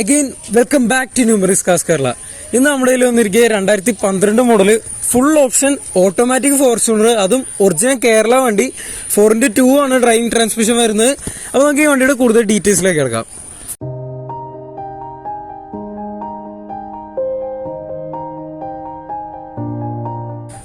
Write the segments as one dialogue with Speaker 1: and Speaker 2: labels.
Speaker 1: Again welcome back to Numeris cars Kerala ഇന്ന് നമ്മുടെ കയ്യിൽ വന്നിരിക്കുക രണ്ടായിരത്തി പന്ത്രണ്ട് model full option automatic Fortuner അതും ഒറിജിനൽ കേരള വണ്ടി ഫോർ ഇന്റു ടു ആണ് ഡ്രൈവിംഗ് ട്രാൻസ്മിഷൻ വരുന്നത്. അപ്പോൾ നമുക്ക് ഈ വണ്ടിയുടെ കൂടുതൽ ഡീറ്റെയിൽസിലേക്ക് കിടക്കാം.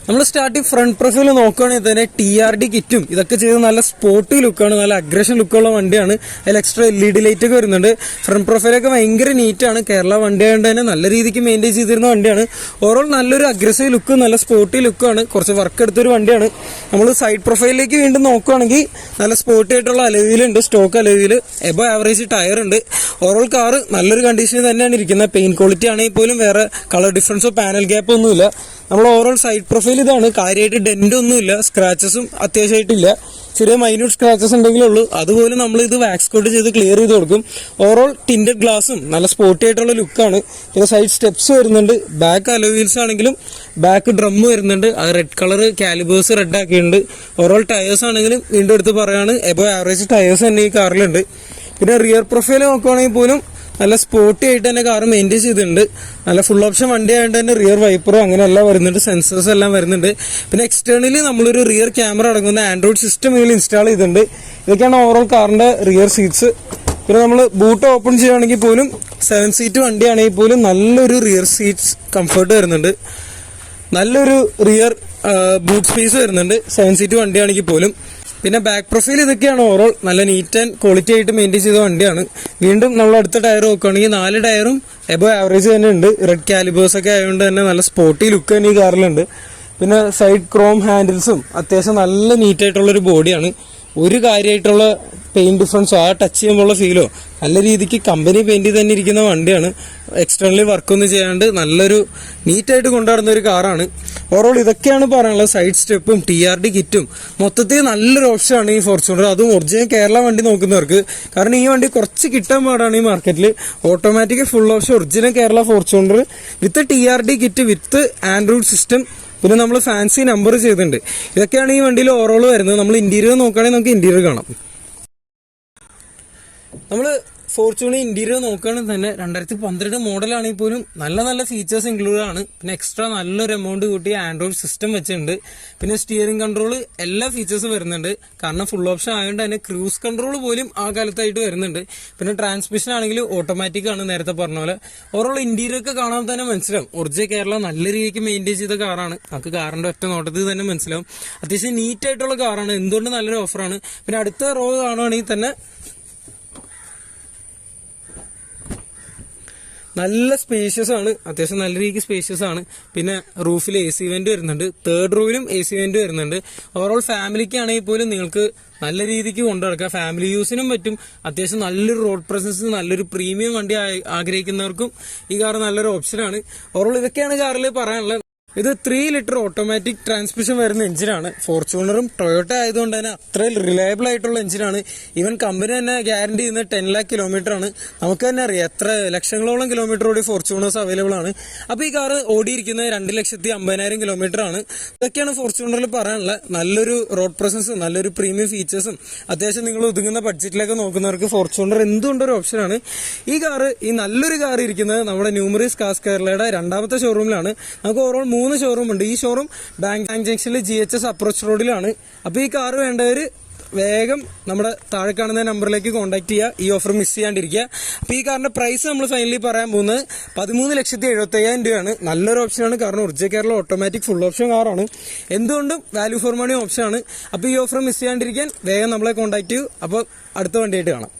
Speaker 1: നമ്മൾ സ്റ്റാർട്ടിങ് ഫ്രണ്ട് പ്രൊഫൈൽ നോക്കുകയാണെങ്കിൽ തന്നെ ടി ആർ ഡി കിറ്റും ഇതൊക്കെ ചെയ്ത് നല്ല സ്പോർട്ടി ലുക്കാണ് നല്ല അഗ്രഷൻ ലുക്കുള്ള വണ്ടിയാണ്. അതിൽ extra L E D light ഒക്കെ വരുന്നുണ്ട്. ഫ്രണ്ട് പ്രൊഫൈലൊക്കെ ഭയങ്കര നീറ്റാണ് കേരള വണ്ടി ആയതുകൊണ്ട് തന്നെ നല്ല രീതിക്ക് മെയിന്റെയിൻ ചെയ്തിരുന്ന വണ്ടിയാണ്. ഓവറോൾ നല്ലൊരു അഗ്രസീവ് ലുക്ക് നല്ല സ്പോർട്ടി ലുക്കാണ് കുറച്ച് വർക്ക് എടുത്തൊരു വണ്ടിയാണ്. നമ്മൾ സൈഡ് പ്രൊഫൈലിലേക്ക് വീണ്ടും നോക്കുകയാണെങ്കിൽ നല്ല സ്പോർട്ടി ആയിട്ടുള്ള അലവിയിലുണ്ട് സ്റ്റോക്ക് അലവിയിൽ എബോ ആവറേജ് ടയർ ഉണ്ട്. ഓവറോൾ കാറ് നല്ലൊരു കണ്ടീഷനിൽ തന്നെയാണ് ഇരിക്കുന്നത്. പെയിന്റ് ക്വാളിറ്റി ആണെങ്കിൽ പോലും വേറെ കളർ ഡിഫറൻസോ പാനൽ ഗ്യാപ്പോ ഒന്നുമില്ല. നമ്മൾ ഓവറോൾ സൈഡ് പ്രൊഫൈൽ ഇതാണ്. കാര്യമായിട്ട് ഡെന്റ് ഒന്നുമില്ല സ്ക്രാച്ചസും അത്യാവശ്യമായിട്ടില്ല. ചെറിയ മൈന്യൂട്ട് സ്ക്രാച്ചസ് ഉണ്ടെങ്കിലേ ഉള്ളൂ. അതുപോലെ നമ്മൾ ഇത് വാക്സ് കോട്ട് ചെയ്ത് ക്ലിയർ ചെയ്ത് കൊടുക്കും. ഓവറോൾ ടിന്റഡ് ഗ്ലാസും നല്ല സ്പോർട്ടി ആയിട്ടുള്ള ലുക്കാണ് പിന്നെ സൈഡ് സ്റ്റെപ്സ് വരുന്നുണ്ട്. ബാക്ക് അലോവീൽസ് ആണെങ്കിലും ബാക്ക് ഡ്രം വരുന്നുണ്ട്. അത് റെഡ് കളർ കാലിബേഴ്സ് റെഡ് ആക്കിയിട്ടുണ്ട്. ഓവറോൾ ടയേഴ്സ് ആണെങ്കിലും വീണ്ടും എടുത്ത് പറയുകയാണ് എബോ ആവറേജ് ടയേഴ്സ് തന്നെ ഈ കാറിലുണ്ട് പിന്നെ റിയർ പ്രൊഫൈൽ നോക്കുവാണെങ്കിൽ പോലും നല്ല സ്പോർട്ടി ആയിട്ട് തന്നെ കാർ മെയിന്റെയിൻ ചെയ്തിട്ടുണ്ട്. നല്ല ഫുൾ ഓപ്ഷൻ വണ്ടി ആയതുകൊണ്ട് തന്നെ റിയർ വൈപ്പറും അങ്ങനെ വരുന്നുണ്ട്. സെൻസേഴ്സ് എല്ലാം വരുന്നുണ്ട്. പിന്നെ എക്സ്റ്റേണലി നമ്മളൊരു റിയർ ക്യാമറ അടങ്ങുന്ന ആൻഡ്രോയിഡ് സിസ്റ്റം ഇതിൽ ഇൻസ്റ്റാൾ ചെയ്തിട്ടുണ്ട്. ഇതൊക്കെയാണ് ഓവറോൾ കാറിന്റെ റിയർ സീറ്റ്സ് പിന്നെ നമ്മൾ ബൂട്ട് ഓപ്പൺ ചെയ്യുകയാണെങ്കിൽ പോലും സെവൻ സീറ്റ് വണ്ടിയാണെങ്കിൽ പോലും നല്ലൊരു റിയർ സീറ്റ്സ് കംഫർട്ട് വരുന്നുണ്ട്. നല്ലൊരു റിയർ ബൂട്ട് സ്പേസ് വരുന്നുണ്ട്. സെവൻ സീറ്റ് വണ്ടിയാണെങ്കിൽ പോലും. പിന്നെ ബാക്ക് പ്രൊഫൈൽ ഇതൊക്കെയാണ് ഓവറോൾ നല്ല നീറ്റ് ആൻഡ് ക്വാളിറ്റി ആയിട്ട് മെയിന്റെയിൻ ചെയ്ത വണ്ടിയാണ്. വീണ്ടും നമ്മൾ അടുത്ത ടയർ നോക്കുകയാണെങ്കിൽ നാല് ടയറും എബോ ആവറേജ് തന്നെ ഉണ്ട്. റെഡ് കാലിബേഴ്സ് ഒക്കെ ആയതുകൊണ്ട് തന്നെ നല്ല സ്പോർട്ടി ലുക്ക് തന്നെ ഈ കാറിലുണ്ട് പിന്നെ സൈഡ് ക്രോം ഹാൻഡിൽസും അത്യാവശ്യം നല്ല നീറ്റായിട്ടുള്ളൊരു ബോഡിയാണ് ഒരു കാര്യമായിട്ടുള്ള പെയിന്റ് ഡിഫറൻസോ ആ ടച്ച് ചെയ്യുമ്പോഴുള്ള ഫീലോ നല്ല രീതിക്ക് കമ്പനി പെയിന്റ് തന്നെ ഇരിക്കുന്ന വണ്ടിയാണ്. എക്സ്റ്റേണലി വർക്കൊന്നും ചെയ്യാണ്ട് നല്ലൊരു നീറ്റായിട്ട് കൊണ്ടുവരുന്ന ഒരു കാറാണ് ഓവറോൾ ഇതൊക്കെയാണ് പറയാനുള്ളത്. സൈഡ് സ്റ്റെപ്പും ടി ആർ ഡി കിറ്റും മൊത്തത്തിൽ നല്ലൊരു ഓപ്ഷനാണ് ഈ ഫോർച്യൂണർ അതും ഒറിജിനൽ കേരള വണ്ടി നോക്കുന്നവർക്ക്. കാരണം ഈ വണ്ടി കുറച്ച് കിട്ടാൻ പാടാണ് ഈ മാർക്കറ്റിൽ automatic full option original Kerala Fortuner with T R D kit with android system പിന്നെ നമ്മൾ ഫാൻസി നമ്പർ ചെയ്തിട്ടുണ്ട്. ഇതൊക്കെയാണ് ഈ വണ്ടിയിൽ ഓവറോൾ വരുന്നത്. നമ്മൾ ഇന്റീരിയർ നോക്കുകയാണെങ്കിൽ നമുക്ക് ഇന്റീരിയർ കാണാം. നമ്മൾ ഫോർച്യൂണർ ഇന്റീരിയർ നോക്കുകയാണെങ്കിൽ തന്നെ രണ്ടായിരത്തി പന്ത്രണ്ട് മോഡലാണെങ്കിൽ പോലും നല്ല നല്ല ഫീച്ചേഴ്സ് ഇൻക്ലൂഡ് ആണ്. പിന്നെ എക്സ്ട്രാ നല്ലൊരു എമൗണ്ട് കൂട്ടി ആൻഡ്രോയിഡ് സിസ്റ്റം വെച്ചിട്ടുണ്ട്. പിന്നെ സ്റ്റിയറിംഗ് കൺട്രോൾ എല്ലാ ഫീച്ചേഴ്സും വരുന്നുണ്ട്. കാരണം ഫുൾ ഓപ്ഷൻ ആയതുകൊണ്ട് തന്നെ ക്രൂസ് കൺട്രോൾ പോലും ആ കാലത്തായിട്ട് വരുന്നുണ്ട്. പിന്നെ ട്രാൻസ്മിഷൻ ആണെങ്കിൽ ഓട്ടോമാറ്റിക് ആണ് നേരത്തെ പറഞ്ഞ പോലെ. ഓവറോൾ ഇന്റീരിയർ ഒക്കെ കാണാൻ തന്നെ മനസ്സിലാവും. ഒറിജിനൽ കേരള നല്ല രീതിക്ക് മെയിന്റെയിൻ ചെയ്ത കാറാണ് നമുക്ക് കാറിന്റെ ഒറ്റ നോട്ടത്തിൽ തന്നെ മനസ്സിലാവും. അത്യാവശ്യം നീറ്റ് ആയിട്ടുള്ള കാറാണ് എന്തുകൊണ്ട് നല്ലൊരു ഓഫറാണ് പിന്നെ അടുത്ത റോ കാണുവാണെങ്കിൽ തന്നെ നല്ല സ്പേഷ്യസ് ആണ്. അത്യാവശ്യം നല്ല രീതിക്ക് സ്പേഷ്യസ് ആണ്. പിന്നെ റൂഫിൽ എ സി വെന്റ് വരുന്നുണ്ട്. തേർഡ് റൂവിലും എ സി വെന്റ് വരുന്നുണ്ട്. ഓവറോൾ ഫാമിലിക്ക് ആണെങ്കിൽ പോലും നിങ്ങൾക്ക് നല്ല രീതിക്ക് കൊണ്ടുനടക്കാം ഫാമിലി യൂസിനും പറ്റും. അത്യാവശ്യം നല്ലൊരു റോഡ് പ്രസൻസ് നല്ലൊരു പ്രീമിയം വണ്ടി ആഗ്രഹിക്കുന്നവർക്കും ഈ കാർ നല്ലൊരു ഓപ്ഷനാണ് ഓവറോൾ ഇതൊക്കെയാണ് കാറിൽ പറയാനുള്ളത്. ഇത് ത്രീ ലിറ്റർ ഓട്ടോമാറ്റിക് ട്രാൻസ്മിഷൻ വരുന്ന എഞ്ചിനാണ് ഫോർച്യൂണറും ടൊയോട്ട ആയതുകൊണ്ട് തന്നെ അത്ര റിലയബിൾ ആയിട്ടുള്ള എഞ്ചിനാണ് ഈവൻ കമ്പനി തന്നെ ഗ്യാരണ്ടി ചെയ്യുന്ന ടെൻ ലാക്ക് കിലോമീറ്റർ ആണ്. നമുക്ക് തന്നെ അറിയാം എത്ര ലക്ഷങ്ങളോളം കിലോമീറ്റർ ഓടി ഫോർച്യൂണേഴ്സ് അവൈലബിൾ ആണ്. അപ്പൊ ഈ കാർ ഓടിയിരിക്കുന്നത് രണ്ട് ലക്ഷത്തി അമ്പതിനായിരം കിലോമീറ്റർ ആണ്. ഇതൊക്കെയാണ് ഫോർച്യൂണറിൽ പറയാനുള്ള നല്ലൊരു റോഡ് പ്രസൻസ് നല്ലൊരു പ്രീമിയം ഫീച്ചേഴ്സും അത്യാവശ്യം നിങ്ങൾ ഒതുങ്ങുന്ന ബഡ്ജറ്റിലൊക്കെ നോക്കുന്നവർക്ക് ഫോർച്യൂണർ എന്തുകൊണ്ടൊരു ഓപ്ഷനാണ് ഈ കാർ ഈ നല്ലൊരു കാർ ഇരിക്കുന്നത് നമ്മുടെ ന്യൂമറീസ് കാസ് കേരളയുടെ രണ്ടാമത്തെ ഷോറൂമിലാണ് നമുക്ക് ഓവറോൾ മൂന്ന് ഷോറൂം ഉണ്ട്. ഈ ഷോറൂം ബാങ്ക് ജംഗ്ഷനിൽ ജി എച്ച് എസ് അപ്രോച്ച് റോഡിലാണ് അപ്പോൾ ഈ കാർ വേണ്ടവർ വേഗം നമ്മുടെ താഴെ കാണുന്ന നമ്പറിലേക്ക് കോൺടാക്ട് ചെയ്യുക ഈ ഓഫർ മിസ് ചെയ്യാണ്ടിരിക്കുക. അപ്പൊ ഈ കാറിന്റെ പ്രൈസ് നമ്മൾ ഫൈനലി പറയാൻ പോകുന്നത് പതിമൂന്ന് ലക്ഷത്തി എഴുപത്തി അയ്യായിരം രൂപയാണ്. നല്ലൊരു ഓപ്ഷനാണ് കാരണം Urja Kerala automatic full option കാറാണ് എന്തുകൊണ്ടും വാല്യൂ ഫോർ മണി ഓപ്ഷനാണ് അപ്പോൾ ഈ ഓഫർ മിസ് ചെയ്യാണ്ടിരിക്കാൻ വേഗം നമ്മളെ കോൺടാക്ട് ചെയ്യൂ. അപ്പോൾ അടുത്ത വണ്ടിയായിട്ട് കാണാം.